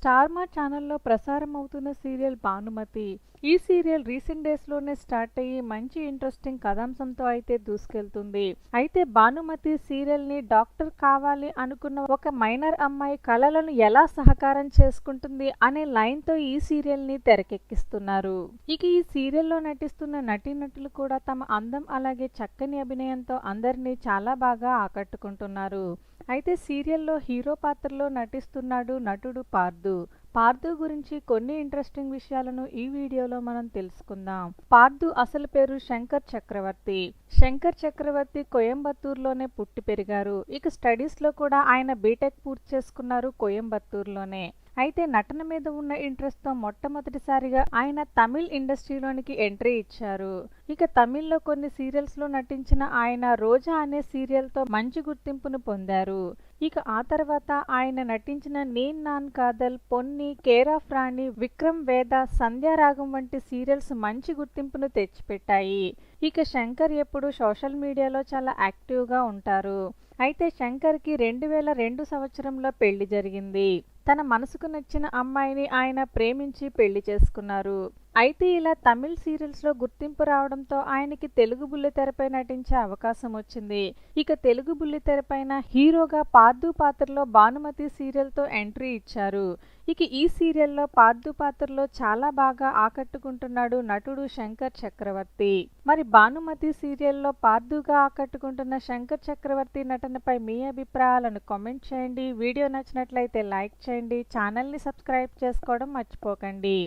Star మా ఛానల్లో ప్రసారం అవుతున్న సీరియల్ భానుమతి. ఈ సీరియల్ రీసెంట్ డేస్లోనే స్టార్ట్ అయ్యి మంచి ఇంట్రెస్టింగ్ కథాంశంతో అయితే దూసుకెళ్తుంది. అయితే భానుమతి సీరియల్ని డాక్టర్ కావాలి అనుకున్న ఒక మైనర్ అమ్మాయి కళలను ఎలా సహకారం చేసుకుంటుంది అనే లైన్తో ఈ సీరియల్ని తెరకెక్కిస్తున్నారు. ఇక ఈ సీరియల్లో నటిస్తున్న నటీనటులు కూడా తమ అందం అలాగే చక్కని అభినయంతో అందరినీ చాలా బాగా ఆకట్టుకుంటున్నారు. అయితే సీరియల్లో హీరో పాత్రలో నటిస్తున్నాడు నటుడు పార్దు పార్దు గురించి కొన్ని ఇంట్రెస్టింగ్ విషయాలను ఈ వీడియోలో మనం తెలుసుకుందాం. పార్దు అసలు పేరు శంకర్ చక్రవర్తి. శంకర్ చక్రవర్తి కోయంబత్తూరులోనే పుట్టి పెరిగారు. ఇక స్టడీస్లో కూడా ఆయన బీటెక్ పూర్తి చేసుకున్నారు కోయంబత్తూరులోనే. అయితే నటన మీద ఉన్న ఇంట్రెస్ట్తో మొట్టమొదటిసారిగా ఆయన తమిళ్ ఇండస్ట్రీలోనికి ఎంట్రీ ఇచ్చారు. ఇక తమిళ్ళో కొన్ని సీరియల్స్లో నటించిన ఆయన రోజా అనే సీరియల్తో మంచి గుర్తింపును పొందారు. ఇక ఆ తర్వాత ఆయన నటించిన నేన్ నాన్ కాదల్ పొన్ని కేరాఫ్ రాణి విక్రమ్ వేద సంధ్యారాగం వంటి సీరియల్స్ మంచి గుర్తింపును తెచ్చిపెట్టాయి. ఇక శంకర్ ఎప్పుడు సోషల్ మీడియాలో చాలా యాక్టివ్గా ఉంటారు. అయితే శంకర్కి రెండు వేల రెండు సంవత్సరంలో పెళ్ళి జరిగింది. తన మనసుకు నచ్చిన అమ్మాయిని ఆయన ప్రేమించి పెళ్ళి చేసుకున్నారు. అయితే ఇలా తమిళ్ సీరియల్స్లో గుర్తింపు రావడంతో ఆయనకి తెలుగు బుల్లితెరపై నటించే అవకాశం వచ్చింది. ఇక తెలుగు బుల్లితెరపైన హీరోగా పార్దు పాత్రలో భానుమతి సీరియల్తో ఎంట్రీ ఇచ్చారు. ఇక ఈ సీరియల్లో పార్దు పాత్రలో చాలా బాగా ఆకట్టుకుంటున్నాడు నటుడు శంకర్ చక్రవర్తి. మరి భానుమతి సీరియల్లో పార్దుగా ఆకట్టుకుంటున్న శంకర్ చక్రవర్తి నటనపై మీ అభిప్రాయాలను కామెంట్ చేయండి. వీడియో నచ్చినట్లయితే లైక్ చేయండి. ఛానల్ని సబ్స్క్రైబ్ చేసుకోవడం మర్చిపోకండి.